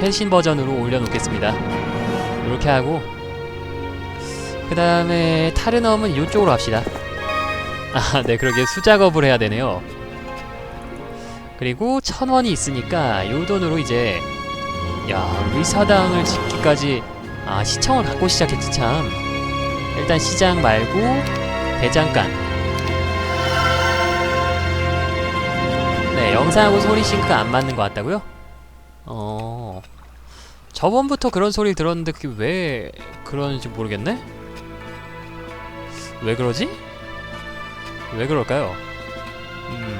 펜신 버전으로 올려놓겠습니다. 이렇게 하고 그 다음에 타르넘은 이쪽으로 합시다. 아, 네, 그러게 수작업을 해야 되네요. 그리고 천 원이 있으니까 요 돈으로 이제 야 의사당을 짓기까지 아 시청을 갖고 시작했지 참. 일단 시장 말고 대장간. 네, 영상하고 소리 싱크 안 맞는 것 같다고요? 어. 저번부터 그런 소리를 들었는데 그게 왜 그러는지 모르겠네? 왜 그러지? 왜 그럴까요? 음.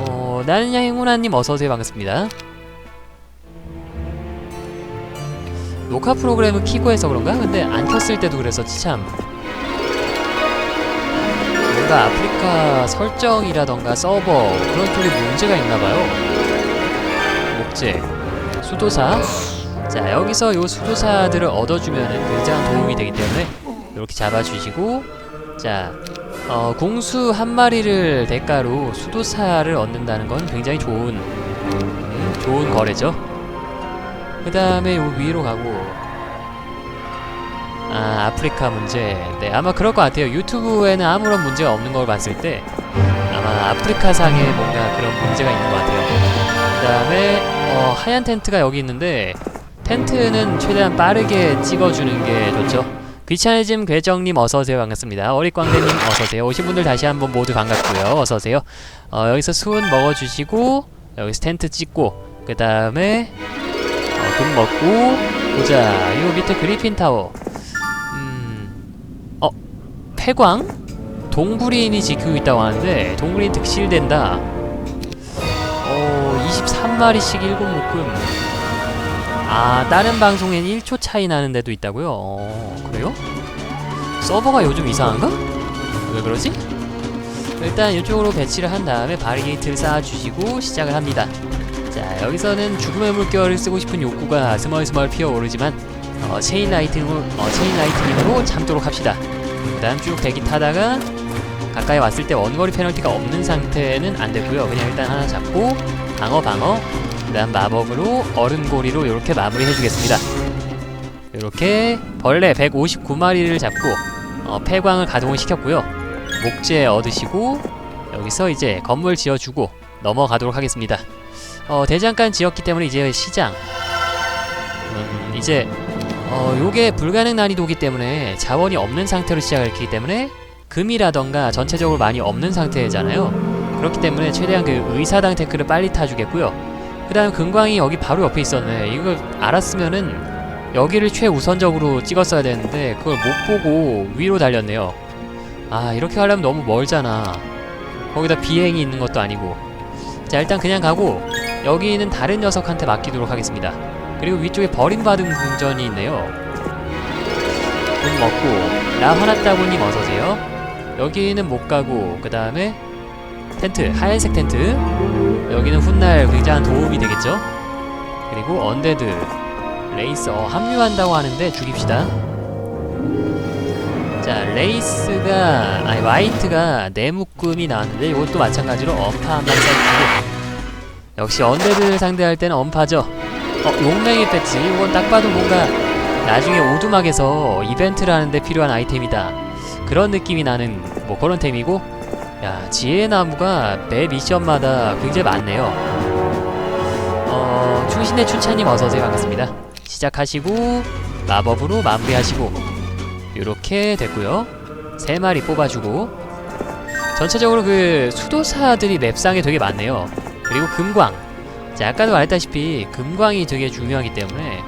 어, 나는 행운아님 어서오세요. 반갑습니다. 녹화 프로그램을 키고 해서 그런가? 근데 안 켰을 때도 그랬었지 참. 뭔가 아프리 카 설정이라던가 서버 그런 쪽에 문제가 있나봐요. 목재, 수도사. 자 여기서 요 수도사들을 얻어주면은 굉장한 도움이 되기 때문에 이렇게 잡아주시고 자 어, 공수 한 마리를 대가로 수도사를 얻는다는 건 굉장히 좋은 음, 좋은 거래죠. 그 다음에 요 위로 가고 아 아프리카 문제. 네 아마 그럴 것 같아요. 유튜브에는 아무런 문제가 없는 걸 봤을 때 아마 아프리카 상에 뭔가 그런 문제가 있는 것 같아요. 그 다음에 어, 하얀 텐트가 여기 있는데 텐트는 최대한 빠르게 찍어주는 게 좋죠. 귀차니즘 괴정님 어서오세요. 반갑습니다. 어릿광대님 어서오세요. 오신 분들 다시 한번 모두 반갑고요. 어서오세요. 어, 여기서 수은 먹어주시고 여기서 텐트 찍고 그 다음에 어, 금 먹고 보자. 요 밑에 그리핀 타워? 폐광? 동굴인이 지키고 있다고 하는데 동굴인 득실된다 어... 23마리씩 7묶음 아 다른 방송엔 1초 차이 나는 데도 있다고요? 어... 그래요? 서버가 요즘 이상한가? 왜 그러지? 일단 이쪽으로 배치를 한 다음에 바리게이트를 쌓아주시고 시작을 합니다 자 여기서는 죽음의 물결을 쓰고 싶은 욕구가 스멀스멀 피어오르지만 어, 체인 라이팅으로 어, 체인 라이팅으로 참도록 합시다. 그 다음 쭉 대기 타다가 가까이 왔을 때 원거리 페널티가 없는 상태는 안 되고요. 그냥 일단 하나 잡고 방어 방어 그 다음 마법으로 얼음고리로 이렇게 마무리 해 주겠습니다. 이렇게 벌레 159마리를 잡고 어, 폐광을 가동을 시켰고요. 목재 얻으시고 여기서 이제 건물 지어주고 넘어가도록 하겠습니다. 어, 대장간 지었기 때문에 이제 시장 음, 이제 어, 요게 불가능 난이도기 때문에 자원이 없는 상태로 시작을 했기 때문에 금이라던가 전체적으로 많이 없는 상태잖아요. 그렇기 때문에 최대한 그 의사당 테크를 빨리 타주겠고요. 그 다음 금광이 여기 바로 옆에 있었네. 이걸 알았으면은 여기를 최우선적으로 찍었어야 되는데 그걸 못 보고 위로 달렸네요. 아 이렇게 가려면 너무 멀잖아. 거기다 비행이 있는 것도 아니고. 자 일단 그냥 가고 여기는 다른 녀석한테 맡기도록 하겠습니다. 그리고 위쪽에 버림받은 궁전이 있네요. 돈 먹고 나 화났다고님 어서오세요. 여기는 못 가고 그 다음에 텐트 하얀색 텐트 여기는 훗날 굉장한 도움이 되겠죠. 그리고 언데드 레이스 어, 합류한다고 하는데 죽입시다. 자 레이스가 아니 화이트가 네 묶음이 나왔는데 이것도 마찬가지로 엄파 한방 써주고 역시 언데드 상대할 때는 엄파죠. 어, 용맹이 배지. 이건 딱 봐도 뭔가 나중에 오두막에서 이벤트를 하는데 필요한 아이템이다. 그런 느낌이 나는 뭐 그런 템이고, 야 지혜 나무가 매 미션마다 굉장히 많네요. 어, 충신의 춘차님 어서 오세요 반갑습니다. 시작하시고 마법으로 마무리하시고 이렇게 됐고요. 세 마리 뽑아주고 전체적으로 그 수도사들이 맵상에 되게 많네요. 그리고 금광 자 아까도 말했다시피 금광이 되게 중요하기 때문에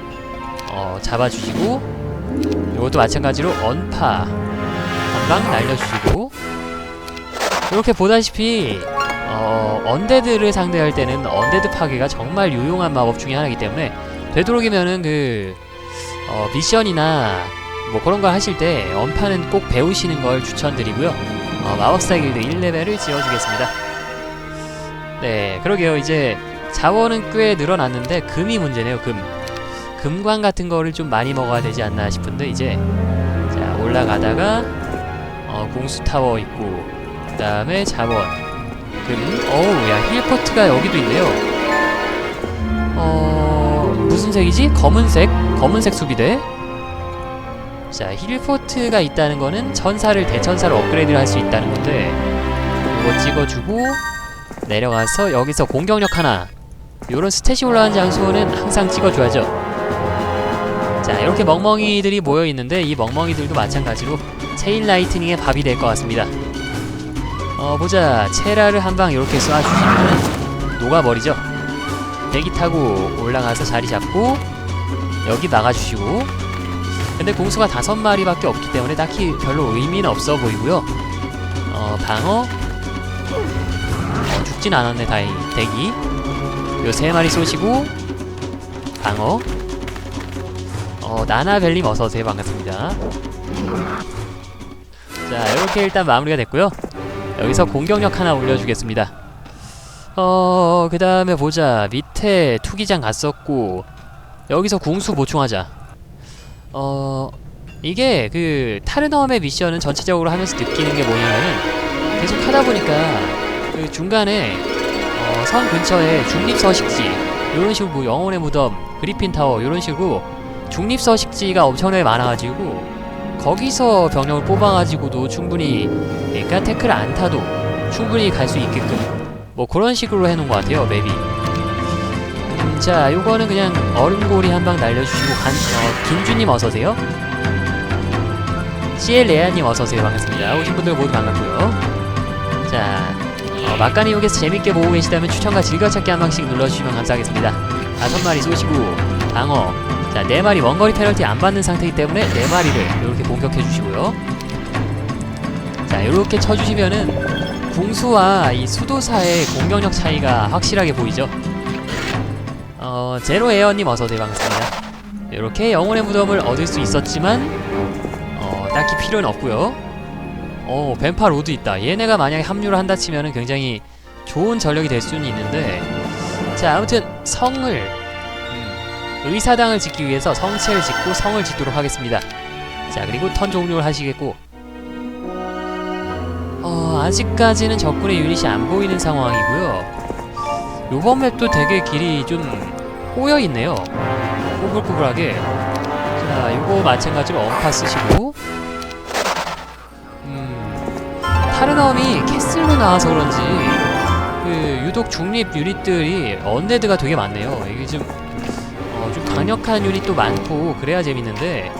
어, 잡아주시고 이것도 마찬가지로 언파 한방 날려주시고. 이렇게 보다시피 어, 언데드를 상대할 때는 언데드 파괴가 정말 유용한 마법 중에 하나이기 때문에 되도록이면은 그 어, 미션이나 뭐 그런 걸 하실 때 언파는 꼭 배우시는 걸 추천드리고요. 어, 마법사 길드 1레벨을 지어주겠습니다. 네, 그러게요. 이제 자원은 꽤 늘어났는데 금이 문제네요. 금. 금광 같은 거를 좀 많이 먹어야 되지 않나 싶은데 이제 자 올라가다가 어, 공수 타워 있고 그 다음에 자원 금. 어우 야 힐포트가 여기도 있네요. 무슨 색이지? 검은색 검은색 수비대 자 힐포트가 있다는 거는 천사를 대천사로 업그레이드를 할 수 있다는 건데 이거 찍어주고 내려가서 여기서 공격력 하나 요런 스탯이 올라간 장소는 항상 찍어줘야죠. 자 이렇게 멍멍이들이 모여있는데 이 멍멍이들도 마찬가지로 체인 라이트닝의 밥이 될 것 같습니다. 어 보자. 체라를 한 방 이렇게 쏴주시면 녹아버리죠. 대기 타고 올라가서 자리 잡고 여기 막아주시고. 근데 공수가 다섯 마리밖에 없기 때문에 딱히 별로 의미는 없어 보이고요. 어 방어? 어 죽진 않았네 다행히. 대기 요 세 마리 쏘시고 방어. 어 나나벨님 어서오세요. 반갑습니다. 자 이렇게 일단 마무리가 됐고요. 여기서 공격력 하나 올려주겠습니다. 어, 그 다음에 보자. 밑에 투기장 갔었고, 여기서 궁수 보충하자. 어, 이게 그, 타르넘의 미션은 전체적으로 하면서 느끼는 게 뭐냐면은, 계속 하다 보니까, 그 중간에, 어, 성 근처에 중립서식지, 요런 식으로 뭐 영혼의 무덤, 그리핀 타워, 요런 식으로 중립서식지가 엄청나게 많아가지고, 거기서 병력을 뽑아가지고도 충분히, 그러니까 태클을 안 타도 충분히 갈 수 있게끔 뭐 그런 식으로 해놓은 것 같아요 맵이. 음, 자 요거는 그냥 얼음고리 한 방 날려주시고 간, 어, 김주님 어서오세요. CL레아님 어서오세요. 반갑습니다. 오신 분들 모두 반갑고요. 자 어, 막간이 여기서 재밌게 보고 계시다면 추천과 즐겨찾기 한 방씩 눌러주시면 감사하겠습니다 다섯 마리 쏘시고 방어 자 네 마리 원거리 페널티 안 받는 상태이기 때문에 네 마리를 이렇게 공격해 주시고요 자 이렇게 쳐주시면은 궁수와 이 수도사의 공격력 차이가 확실하게 보이죠. 어, 제로 에어님 어서오세요 반갑습니다. 이렇게 영혼의 무덤을 얻을 수 있었지만 어, 딱히 필요는 없고요. 어, 뱀파 로드 있다. 얘네가 만약에 합류를 한다 치면은 굉장히 좋은 전력이 될 수는 있는데 자 아무튼 성을 음, 의사당을 짓기 위해서 성체를 짓고 성을 짓도록 하겠습니다. 자 그리고 턴 종료를 하시겠고 어, 아직까지는 적군의 유닛이 안 보이는 상황이고요. 요번 맵도 되게 길이 좀 꼬여 있네요. 꼬불꼬불하게. 자, 요거 마찬가지로 엄파 쓰시고. 음, 타르넘이 캐슬로 나와서 그런지 그 유독 중립 유닛들이 언데드가 되게 많네요. 이게 좀, 어, 좀 강력한 유닛도 많고 그래야 재밌는데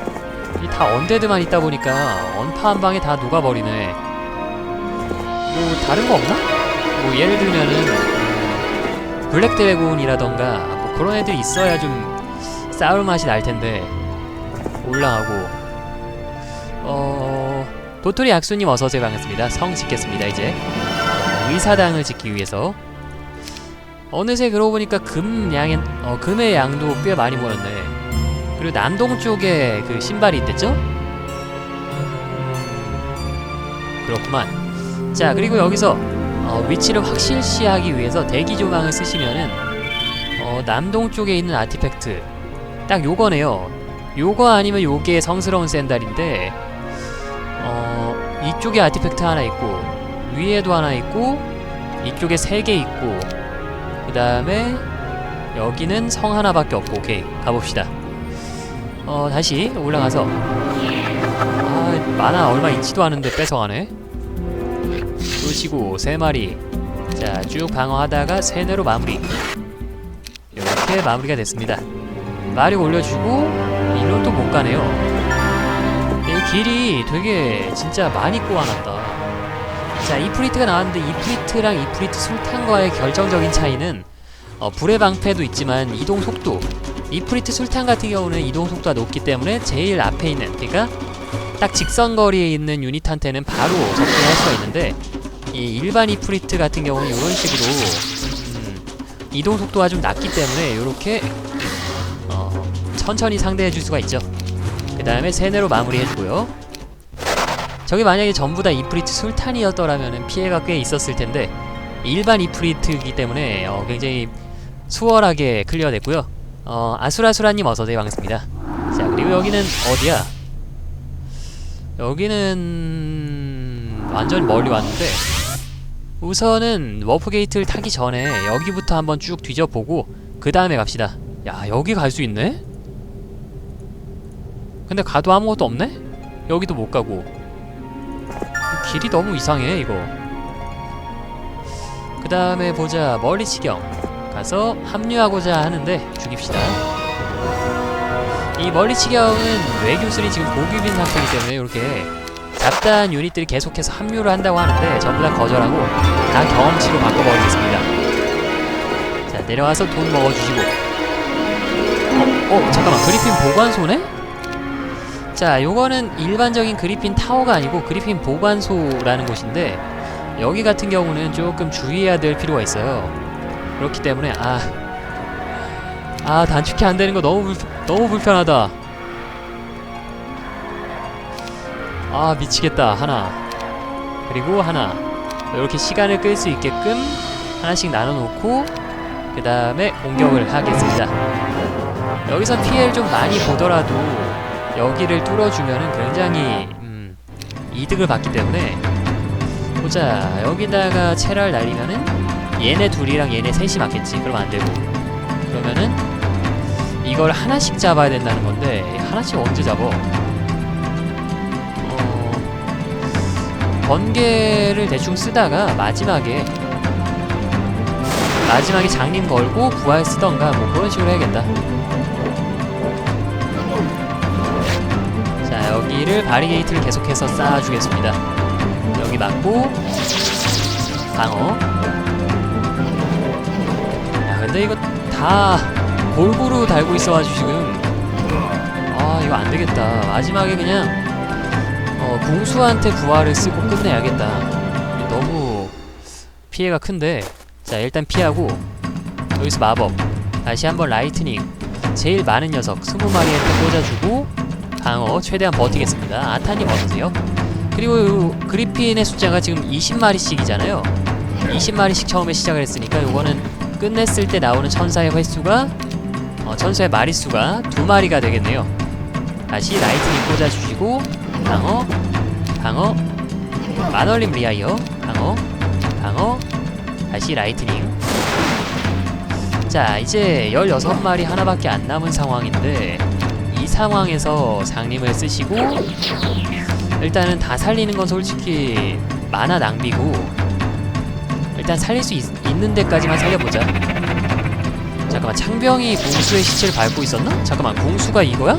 이 다 언데드만 있다 보니까 언파 한 방에 다 녹아버리네. 뭐 다른 거 없나? 뭐 예를 들면은 음, 블랙 드래곤이라던가 뭐 그런 애들이 있어야 좀 싸울 맛이 날 텐데 올라가고 어 도토리 악수님 어서 오세요 반갑습니다. 성 짓겠습니다 이제 의사당을 짓기 위해서 어느새 그러고 보니까 금 양의 어, 금의 양도 꽤 많이 모였네. 그리고 남동 쪽에 그 신발이 있댔죠? 그렇구만. 자 그리고 여기서 어, 위치를 확실시하기 위해서 대기 조망을 쓰시면은 어, 남동 쪽에 있는 아티팩트 딱 요거네요. 요거 아니면 요게 성스러운 샌달인데 어, 이쪽에 아티팩트 하나 있고 위에도 하나 있고 이쪽에 세 개 있고 그 다음에 여기는 성 하나밖에 없고 오케이 가봅시다. 어 다시 올라가서. 아 만화 얼마 있지도 않은데 뺏어가네. 쏘시고 세 마리. 자 쭉 방어하다가 세네로 마무리. 이렇게 마무리가 됐습니다. 마력 올려주고 일로 또 못 가네요. 이 길이 되게 진짜 많이 꼬아놨다 자 이프리트가 나왔는데 이프리트랑 이프리트 술탄과의 결정적인 차이는 어, 불의 방패도 있지만 이동 속도 이프리트 술탄 같은 경우는 이동 속도가 높기 때문에 제일 앞에 있는 그러니까 딱 직선 거리에 있는 유닛한테는 바로 접근할 수가 있는데 이 일반 이프리트 같은 경우는 이런 식으로 음, 이동 속도가 좀 낮기 때문에 이렇게 어, 천천히 상대해 줄 수가 있죠. 그 다음에 세네로 마무리해 주고요. 저게 만약에 전부 다 이프리트 술탄이었더라면 피해가 꽤 있었을 텐데 일반 이프리트이기 때문에 어, 굉장히 수월하게 클리어 됐고요. 어, 아수라수라님 어서오세요 반갑습니다. 자 그리고 여기는 어디야? 여기는 완전 멀리 왔는데 우선은 워프 게이트를 타기 전에 여기부터 한번 쭉 뒤져보고 그 다음에 갑시다. 야 여기 갈 수 있네? 근데 가도 아무것도 없네? 여기도 못 가고. 길이 너무 이상해 이거. 그 다음에 보자. 멀리 치경. 가서 합류하고자 하는데 죽입시다. 이 멀리 치경은 외교술이 지금 고급인 상태이기 때문에 이렇게 잡다한 유닛들이 계속해서 합류를 한다고 하는데 전부 다 거절하고 다 경험치로 바꿔버리겠습니다. 자 내려와서 돈 먹어주시고. 어, 어 잠깐만. 그리핀 보관소네? 자 요거는 일반적인 그리핀 타워가 아니고 그리핀 보관소라는 곳인데 여기 같은 경우는 조금 주의해야 될 필요가 있어요. 그렇기 때문에 아 아 단축키 안 되는 거 너무 불, 너무 불편하다. 아 미치겠다. 하나. 그리고 하나. 이렇게 시간을 끌 수 있게끔 하나씩 나눠놓고 그 다음에 공격을 하겠습니다. 여기서 피해를 좀 많이 보더라도 여기를 뚫어주면은 굉장히 음, 이득을 받기 때문에. 보자 여기다가 체를 날리면은 얘네 둘이랑 얘네 셋이 맞겠지. 그럼 안되고. 그러면은 이걸 하나씩 잡아야 된다는 건데 하나씩 언제 잡어? 어, 번개를 대충 쓰다가 마지막에 마지막에 장님 걸고 부활 쓰던가 뭐 그런 식으로 해야겠다 여기를 바리게이트를 계속해서 쌓아주겠습니다. 여기 맞고 방어. 야 근데 이거 다 골고루 달고 있어가지고 지금. 아 이거 안되겠다. 마지막에 그냥 어 궁수한테 부활을 쓰고 끝내야겠다. 너무 피해가 큰데. 자 일단 피하고 여기서 마법. 다시 한번 라이트닝. 제일 많은 녀석 20마리한테 꽂아주고 방어 최대한 버티겠습니다. 아타님 어서세요. 그리고 요 그리핀의 숫자가 지금 20마리씩이잖아요. 20마리씩 처음에 시작을 했으니까 요거는 끝냈을 때 나오는 천사의 횟수가 어, 천사의 마리수가 두 마리가 되겠네요. 다시 라이트닝 꽂아주시고 방어 방어 마널림 리아이어 방어 방어 다시 라이트닝. 자 이제 16마리 하나밖에 안 남은 상황인데 이 상황에서 장님을 쓰시고 일단은 다 살리는 건 솔직히 만화 낭비고 일단 살릴 수 있, 있는 데까지만 살려보자 잠깐만 창병이 궁수의 시체를 밟고 있었나? 잠깐만 궁수가 이거야?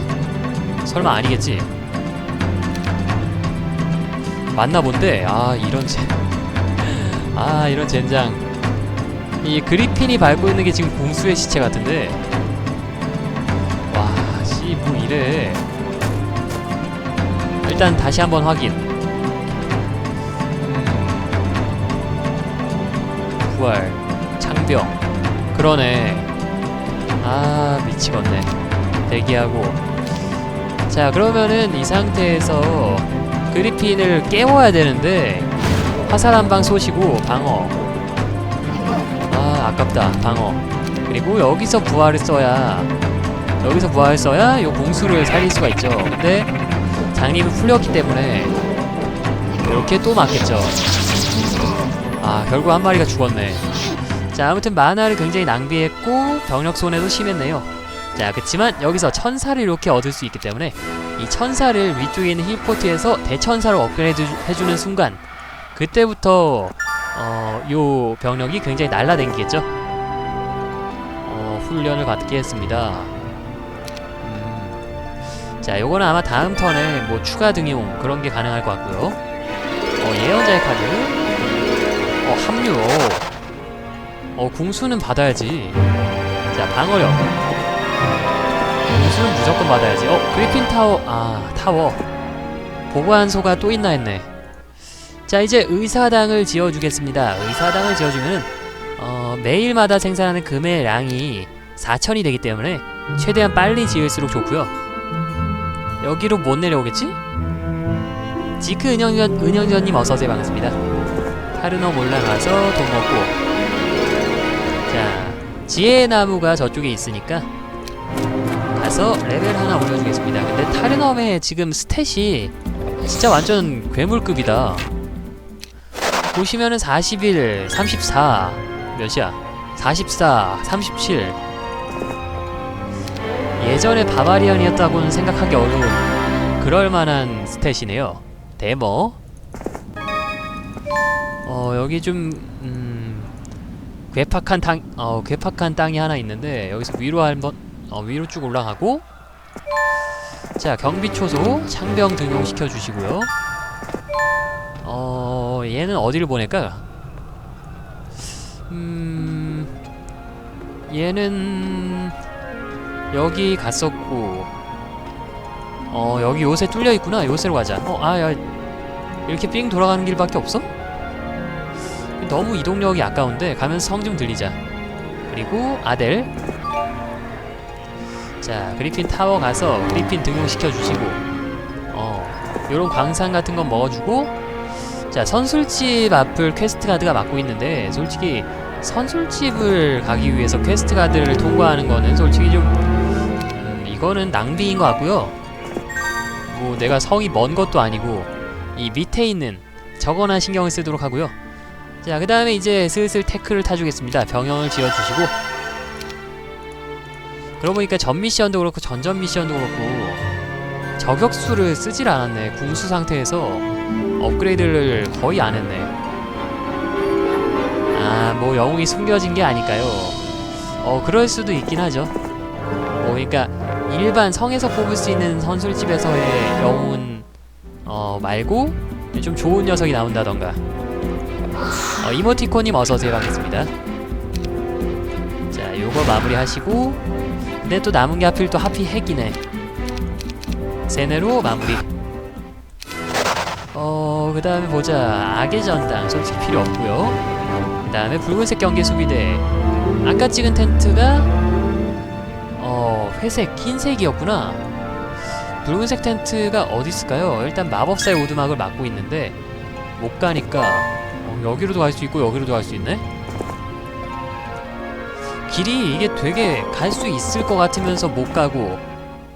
설마 아니겠지? 맞나 본데 아 이런 제... 아 이런 젠장 이 그리핀이 밟고 있는 게 지금 궁수의 시체 같은데 이래 일단 다시 한번 확인. 음, 부활 창병. 그러네. 아 미치겠네. 대기하고. 자 그러면은 이 상태에서 그리핀을 깨워야 되는데 화살 한 방 쏘시고 방어. 아 아깝다. 방어. 그리고 여기서 부활을 써야 여기서 부활을 써야 요 공수를 살릴 수가 있죠. 근데 장님이 풀렸기 때문에 이렇게 또 맞겠죠. 아 결국 한 마리가 죽었네. 자 아무튼 만화를 굉장히 낭비했고 병력 손해도 심했네요. 자 그치만 여기서 천사를 이렇게 얻을 수 있기 때문에 이 천사를 위쪽에 있는 힐포트에서 대천사로 업그레이드 해주는 순간 그때부터 어, 요 병력이 굉장히 날라댕기겠죠. 어, 훈련을 받게 했습니다. 음, 자 요거는 아마 다음 턴에 뭐 추가 등용 그런 게 가능할 것 같고요. 어, 예언자의 카드. 어 합류. 어 궁수는 받아야지. 자 방어력. 궁수는 무조건 받아야지. 어 그리핀 타워. 아 타워. 보관소가 또 있나 했네. 자 이제 의사당을 지어주겠습니다. 의사당을 지어주면은 어 매일마다 생산하는 금의 양이 4천이 되기 때문에 최대한 빨리 지을수록 좋고요 여기로 못 내려오겠지? 지크 은영전, 은영전님 어서오세요. 반갑습니다. 타르넘 올라가서 돈 먹고. 자 지혜의 나무가 저쪽에 있으니까 가서 레벨 하나 올려주겠습니다. 근데 타르넘의 지금 스탯이 진짜 완전 괴물급이다. 보시면은 41, 34 몇이야? 44, 37 예전에 바바리안이었다고는 생각하기 어려운 그럴 만한 스탯이네요. 데모. 어 여기 좀 음, 괴팍한 땅, 어 괴팍한 땅이 하나 있는데 여기서 위로 한번 어, 위로 쭉 올라가고 자 경비 초소 창병 등용시켜 주시고요. 어 얘는 어디를 보낼까? 음 얘는 여기 갔었고. 어 여기 요새 뚫려 있구나. 요새로 가자. 어아야 이렇게 삥 돌아가는 길밖에 없어? 너무 이동력이 아까운데 가면서 성좀 들리자. 그리고 아델. 자 그리핀 타워 가서 그리핀 등용시켜 주시고 어 요런 광산 같은 건 먹어주고. 자 선술집 앞을 퀘스트 가드가 맡고 있는데 솔직히 선술집을 가기 위해서 퀘스트 가드를 통과하는 거는 솔직히 좀 음, 이거는 낭비인 것 같고요. 뭐 내가 성이 먼 것도 아니고 이 밑에 있는 저거나 신경을 쓰도록 하고요. 자 그 다음에 이제 슬슬 태클을 타주겠습니다. 병영을 지어주시고. 그러고 보니까 전 미션도 그렇고 전전 미션도 그렇고 저격수를 쓰질 않았네. 궁수 상태에서 업그레이드를 거의 안 했네. 아 뭐 영웅이 숨겨진 게 아닐까요? 어 그럴 수도 있긴 하죠. 뭐 그러니까 일반 성에서 뽑을 수 있는 선술집에서의 영웅은 어 말고 좀 좋은 녀석이 나온다던가. 어, 이모티콘님 어서오세요. 반갑습니다. 자 요거 마무리 하시고 근데 또 남은 게 하필 또 하필 핵이네. 세네로 마무리. 어그 다음에 보자. 악의 전당 솔직히 필요 없고요. 그 다음에 붉은색 경계 수비대. 아까 찍은 텐트가 어 회색 흰색이었구나. 붉은색 텐트가 어디 있을까요? 일단 마법사의 오두막을 막고 있는데 못 가니까. 어, 여기로도 갈 수 있고 여기로도 갈 수 있네. 길이 이게 되게 갈 수 있을 것 같으면서 못 가고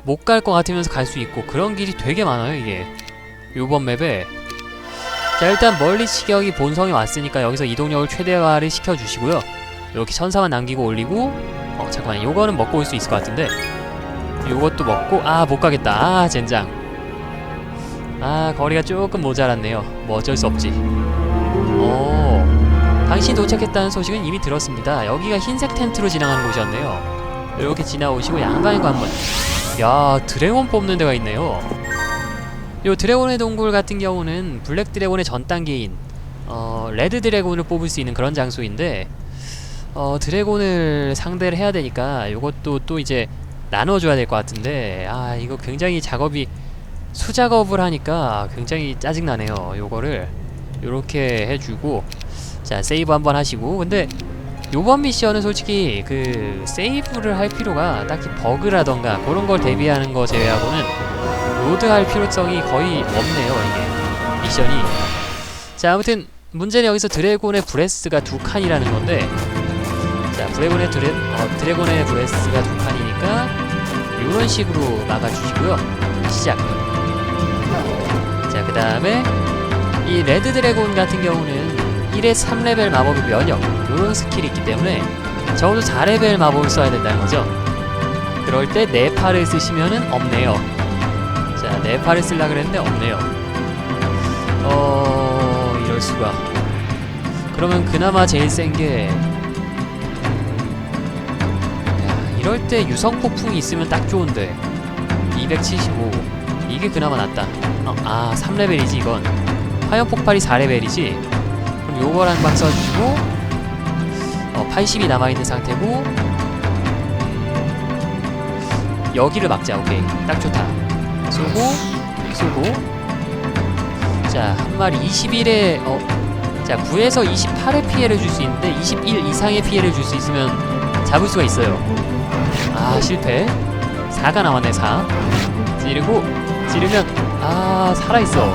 못 갈 것 같으면서 갈 수 있고 그런 길이 되게 많아요 이게. 요번 맵에. 자 일단 멀리 치격이 본성에 왔으니까 여기서 이동력을 최대화를 시켜주시고요. 이렇게 천사만 남기고 올리고 어 잠깐만 요거는 먹고 올 수 있을 것 같은데 요것도 먹고 아 못가겠다. 아 젠장. 아 거리가 조금 모자랐네요. 뭐 어쩔 수 없지. 어 당신이 도착했다는 소식은 이미 들었습니다. 여기가 흰색 텐트로 지나가는 곳이었네요. 이렇게 지나오시고 양방에 거 한번. 야 드래곤 뽑는 데가 있네요. 요 드래곤의 동굴 같은 경우는 블랙 드래곤의 전 단계인 어 레드 드래곤을 뽑을 수 있는 그런 장소인데 어 드래곤을 상대를 해야 되니까 요것도 또 이제 나눠줘야 될 것 같은데 아 이거 굉장히 작업이 수작업을 하니까 굉장히 짜증나네요 요거를. 요렇게 해주고 자 세이브 한번 하시고. 근데 요번 미션은 솔직히 그 세이브를 할 필요가 딱히 버그라던가 그런 걸 대비하는 거 제외하고는 로드할 필요성이 거의 없네요 이게. 미션이. 자 아무튼 문제는 여기서 드래곤의 브레스가 두 칸이라는 건데 자 드래곤의 드래, 어, 드래곤의 브레스가 두 칸이니까 이런 식으로 막아주시고요. 시작. 자 그 다음에 이 레드 드래곤 같은 경우는 1에 3레벨 마법의 면역 이런 스킬이 있기 때문에 적어도 4레벨 마법을 써야 된다는 거죠. 그럴 때 네파를 쓰시면은 없네요. 자 네파를 쓰려 그랬는데 없네요. 어 이럴 수가. 그러면 그나마 제일 센 게 이럴 때 유성 폭풍이 있으면 딱 좋은데. 275 이게 그나마 낫다. 어, 아 3레벨이지 이건. 화염 폭발이 4레벨이지? 그럼 요걸 한 방 써주시고 어 80이 남아있는 상태고 여기를 막자. 오케이. 딱 좋다. 쏘고 쏘고. 자 한 마리 21에 어, 자 9에서 28의 피해를 줄 수 있는데 21 이상의 피해를 줄 수 있으면 잡을 수가 있어요 아 실패. 4가 나왔네 4 찌르고 찌르면 아 살아있어.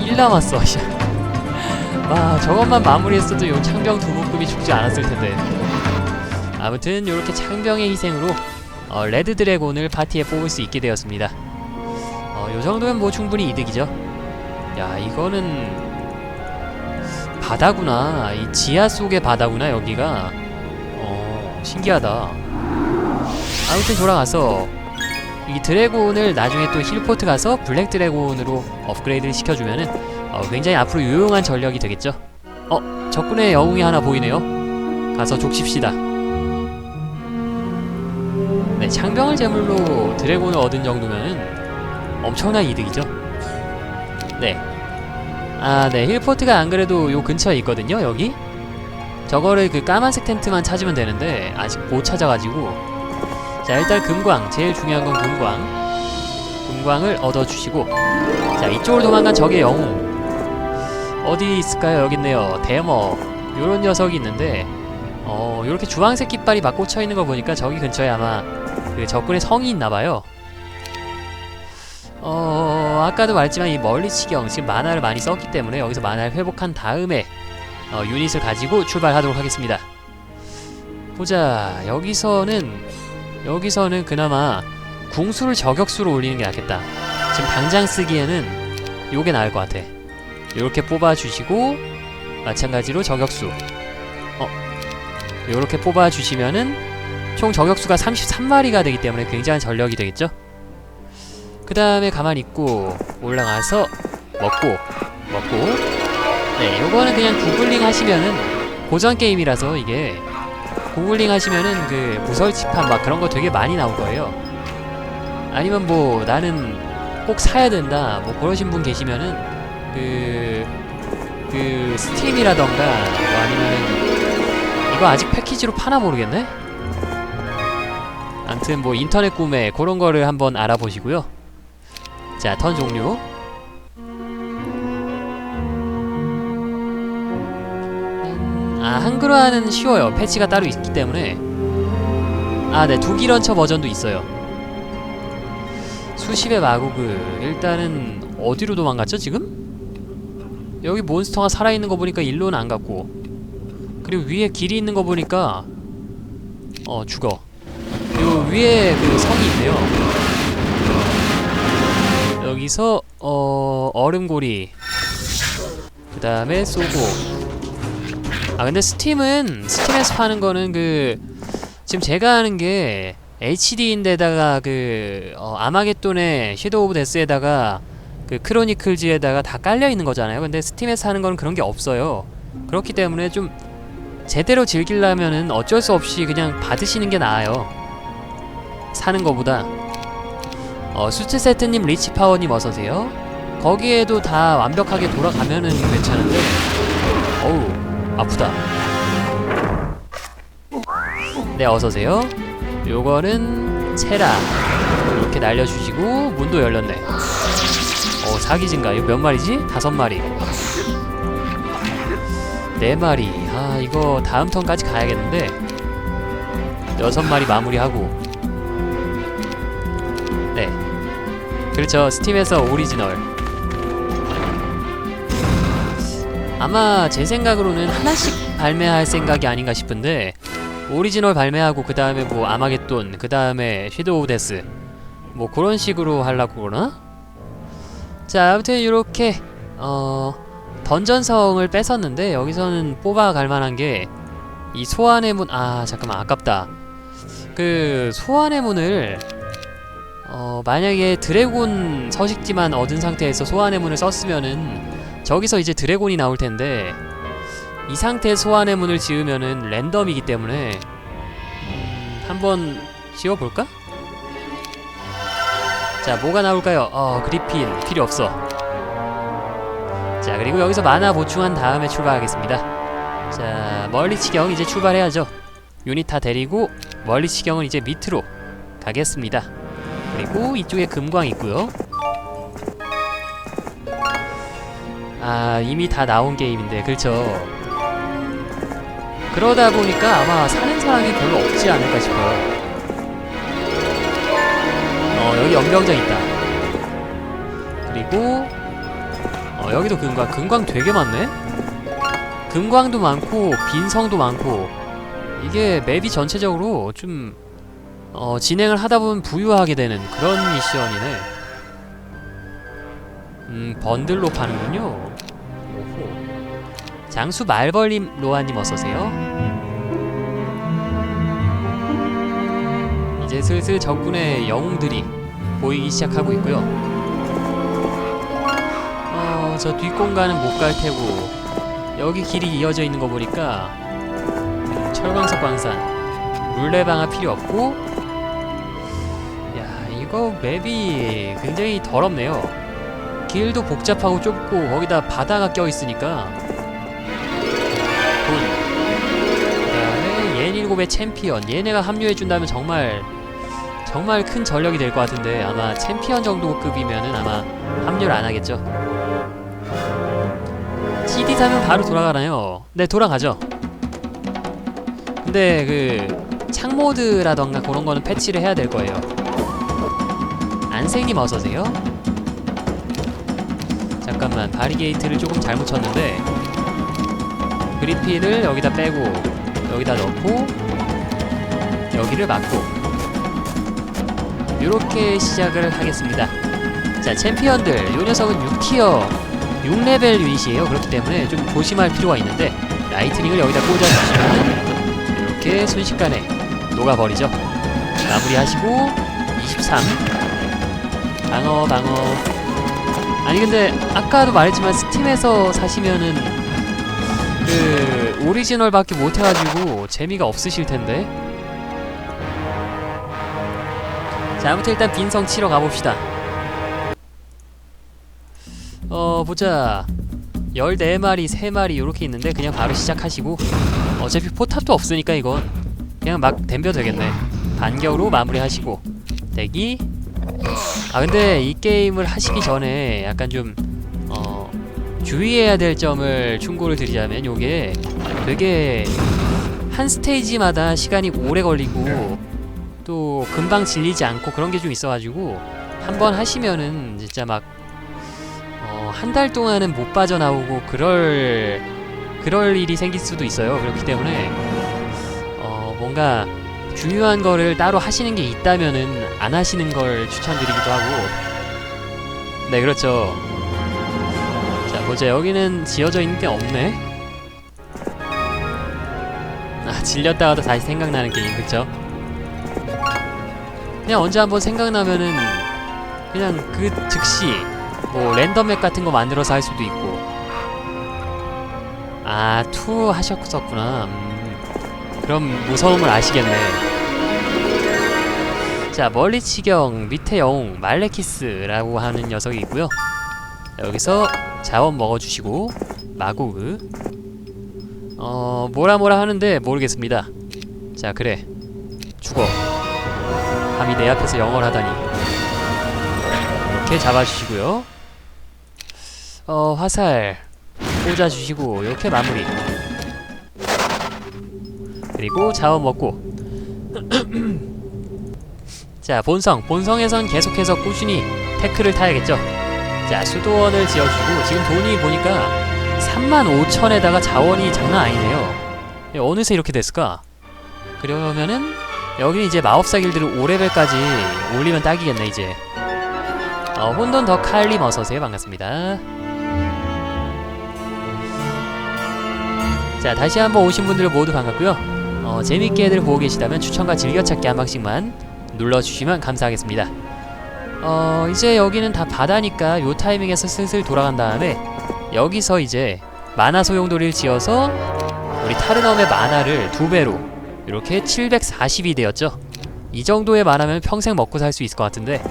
1 남았어. 와 저것만 마무리했어도 요 창병 두 묶음이 죽지 않았을 텐데. 아무튼 요렇게 창병의 희생으로 어, 레드 드래곤을 파티에 뽑을 수 있게 되었습니다. 어, 요 정도면 뭐 충분히 이득이죠. 야 이거는 바다구나. 이 지하 속의 바다구나 여기가. 어 신기하다 아무튼 돌아가서 이 드래곤을 나중에 또 힐포트 가서 블랙 드래곤으로 업그레이드를 시켜주면은 어, 굉장히 앞으로 유용한 전력이 되겠죠. 어, 적군의 영웅이 하나 보이네요. 가서 족칩시다. 네, 창병을 제물로 드래곤을 얻은 정도면은 엄청난 이득이죠. 네. 아, 네. 힐포트가 안 그래도 요 근처에 있거든요, 여기. 저거를 그 까만색 텐트만 찾으면 되는데, 아직 못 찾아가지고. 자, 일단 금광. 제일 중요한 건 금광. 금광을 얻어주시고. 자, 이쪽으로 도망간 적의 영웅. 어디 있을까요? 여기 있네요. 데머. 요런 녀석이 있는데, 어, 요렇게 주황색 깃발이 막 꽂혀 있는 거 보니까 저기 근처에 아마 그 적군의 성이 있나봐요. 어, 아까도 말했지만 이 멀리치경 지금 만화를 많이 썼기 때문에 여기서 만화를 회복한 다음에 어, 유닛을 가지고 출발하도록 하겠습니다. 보자, 여기서는 여기서는 그나마 궁수를 저격수로 올리는 게 낫겠다. 지금 당장 쓰기에는 요게 나을 것 같아. 요렇게 뽑아주시고 마찬가지로 저격수. 어, 요렇게 뽑아주시면은 총 저격수가 33마리가 되기 때문에 굉장한 전력이 되겠죠? 그 다음에 가만히 있고 올라가서 먹고 먹고 네 요거는 그냥 구글링 하시면은 고전 게임이라서 이게 구글링 하시면은 그 무설치판 막 그런 거 되게 많이 나올 거예요. 아니면 뭐 나는 꼭 사야 된다 뭐 그러신 분 계시면은 그, 그 스팀이라던가 뭐 아니면은 이거 아직 패키지로 파나 모르겠네? 암튼 뭐 인터넷 구매 그런 거를 한번 알아보시고요. 자, 턴 종료. 아, 한글화는 쉬워요. 패치가 따로 있기 때문에. 아, 네, 두기 런처 버전도 있어요. 수십의 마구그. 일단은 어디로 도망갔죠, 지금? 여기 몬스터가 살아있는 거 보니까 일로는 안 갔고. 그리고 위에 길이 있는 거 보니까 어, 죽어. 그리고 위에 그 성이 있네요. 여기서 어 얼음고리 그 다음에 쏘고 아 근데 스팀은 스팀에서 파는 거는 그 지금 제가 하는 게 HD인데다가 그 어, 아마겟돈의 섀도우 오브 데스에다가 그 크로니클즈에다가 다 깔려 있는 거잖아요. 근데 스팀에서 하는 거는 그런 게 없어요. 그렇기 때문에 좀 제대로 즐기려면은 어쩔 수 없이 그냥 받으시는 게 나아요. 사는 거보다. 어, 수트 세트님, 리치파워님 어서오세요. 거기에도 다 완벽하게 돌아가면은 괜찮은데, 어우, 아프다. 네, 어서오세요. 요거는 체라. 이렇게 날려주시고, 문도 열렸네. 어, 사기진가? 이거 몇 마리지? 다섯 마리. 네 마리. 아, 이거 다음 턴까지 가야겠는데, 여섯 마리 마무리하고, 네. 그렇죠. 스팀에서 오리지널. 아마 제 생각으로는 하나씩 발매할 생각이 아닌가 싶은데 오리지널 발매하고 그 다음에 뭐 아마겟돈, 그 다음에 섀도우 데스 뭐 그런 식으로 하려고 그러나? 자 아무튼 이렇게 어 던전성을 뺏었는데 여기서는 뽑아갈 만한 게 이 소환의 문 아 잠깐만 아깝다 그 소환의 문을 어, 만약에 드래곤 서식지만 얻은 상태에서 소환의 문을 썼으면은 저기서 이제 드래곤이 나올 텐데 이 상태 소환의 문을 지으면은 랜덤이기 때문에 음, 한번 지어볼까? 자 뭐가 나올까요? 어 그리핀 필요 없어 자 그리고 여기서 만화 보충한 다음에 출발하겠습니다 자 멀리치경 이제 출발해야죠 유닛 다 데리고 멀리치경은 이제 밑으로 가겠습니다 그리고 이쪽에 금광 있고요. 아 이미 다 나온 게임인데 그렇죠. 그러다 보니까 아마 사는 사람이 별로 없지 않을까 싶어요. 어 여기 연병장 있다. 그리고 어 여기도 금광. 금광 되게 많네. 금광도 많고 빈성도 많고 이게 맵이 전체적으로 좀 어, 진행을 하다 보면 부유하게 되는 그런 미션이네. 음, 번들로 파는군요. 오호. 장수 말벌님 로아님 어서오세요. 이제 슬슬 적군의 영웅들이 보이기 시작하고 있고요. 어, 저 뒷공간은 못 갈 테고 여기 길이 이어져 있는 거 보니까 음, 철광석 광산 물레방아 필요 없고 야 이거 맵이 굉장히 더럽네요. 길도 복잡하고 좁고 거기다 바다가 껴 있으니까 돈 그다음에 옌일곱의 챔피언 얘네가 합류해 준다면 정말 정말 큰 전력이 될 것 같은데 아마 챔피언 정도 급이면은 아마 합류를 안 하겠죠. CD 사면 바로 돌아가나요? 네 돌아가죠. 근데 그 창모드라던가 그런 거는 패치를 해야 될 거예요. 안생님 어서 오세요. 잠깐만 바리게이트를 조금 잘못 쳤는데 그리핀을 여기다 빼고 여기다 넣고 여기를 막고 이렇게 시작을 하겠습니다. 자 챔피언들 요 녀석은 6티어 6레벨 유닛이에요. 그렇기 때문에 좀 조심할 필요가 있는데 라이트닝을 여기다 꽂아주시면 이렇게 순식간에 녹아버리죠. 마무리하시고 23 방어 방어 아니 근데 아까도 말했지만 스팀에서 사시면은 그 오리지널밖에 못 해가지고 재미가 없으실 텐데. 자 아무튼 일단 빈성 치러 가봅시다. 어 보자. 14마리, 3마리 이렇게 있는데 그냥 바로 시작하시고 어차피 포탑도 없으니까 이건 그냥 막 덤벼 되겠네. 반격으로 마무리하시고 대기 아 근데 이 게임을 하시기 전에 약간 좀 어, 주의해야 될 점을 충고를 드리자면 요게 되게 한 스테이지마다 시간이 오래 걸리고 또 금방 질리지 않고 그런 게 좀 있어가지고 한번 하시면은 진짜 막 어, 한 달 동안은 못 빠져나오고 그럴 그럴 일이 생길 수도 있어요. 그렇기 때문에 어, 뭔가 중요한 거를 따로 하시는 게 있다면은 안 하시는 걸 추천드리기도 하고. 네 그렇죠. 자 보자. 여기는 지어져 있는 게 없네. 아 질렸다가도 다시 생각나는 게임 그쵸? 그냥 언제 한번 생각나면은 그냥 그 즉시 뭐 랜덤 맵 같은 거 만들어서 할 수도 있고. 아2 하셨었구나. 음. 그럼 무서움을 아시겠네. 자, 멀리치경 밑에 영웅 말레키스라고 하는 녀석이 있고요. 자, 여기서 자원 먹어주시고 마고그 어 뭐라 뭐라 하는데 모르겠습니다. 자, 그래 죽어. 감히 내 앞에서 영어를 하다니. 이렇게 잡아주시고요. 어 화살 꽂아주시고 이렇게 마무리. 그리고 자원 먹고. 자 본성. 본성에선 계속해서 꾸준히 태클을 타야겠죠. 자 수도원을 지어주고 지금 돈이 보니까 35,000에다가 자원이 장난 아니네요. 예, 어느새 이렇게 됐을까? 그러면은 여기 이제 마법사 길드를 5레벨까지 올리면 딱이겠네 이제. 어, 혼돈 더 칼림 어서오세요. 반갑습니다. 자 다시 한번 오신 분들 모두 반갑고요 어, 재밌게들 보고 계시다면 추천과 즐겨찾기 한 방씩만 눌러주시면 감사하겠습니다. 어, 이제 여기는 다 바다니까 요 타이밍에서 슬슬 돌아간 다음에 여기서 이제 만화 소용돌이를 지어서 우리 타르넘의 만화를 두 배로 이렇게 740이 되었죠. 이 정도의 만화면 평생 먹고 살 수 있을 것 같은데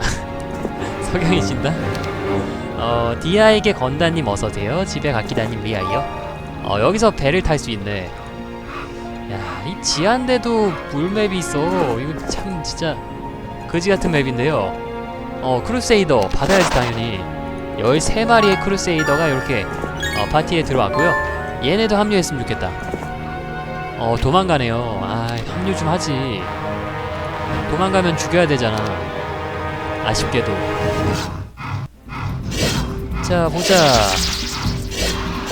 석영이신다? 어, 디아에게 건다님 어서오세요. 집에 갓기다님 리아이요. 어 여기서 배를 탈 수 있네. 야 이 지한데도 물맵이 있어. 이거 참 진짜 거지 같은 맵인데요. 어 크루세이더 받아야지 당연히 13마리의 크루세이더가 이렇게 어, 파티에 들어왔고요. 얘네도 합류했으면 좋겠다. 어 도망가네요. 아 합류 좀 하지. 도망가면 죽여야 되잖아. 아쉽게도. 자 보자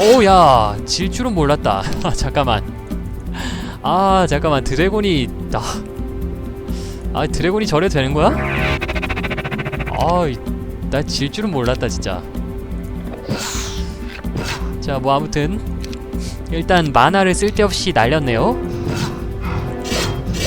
오야 질 줄은 몰랐다. 아, 잠깐만. 아 잠깐만. 드래곤이 아, 아 드래곤이 저래도 되는 거야? 아나 질 줄은 몰랐다 진짜. 자 뭐 아무튼. 일단 만화를 쓸데없이 날렸네요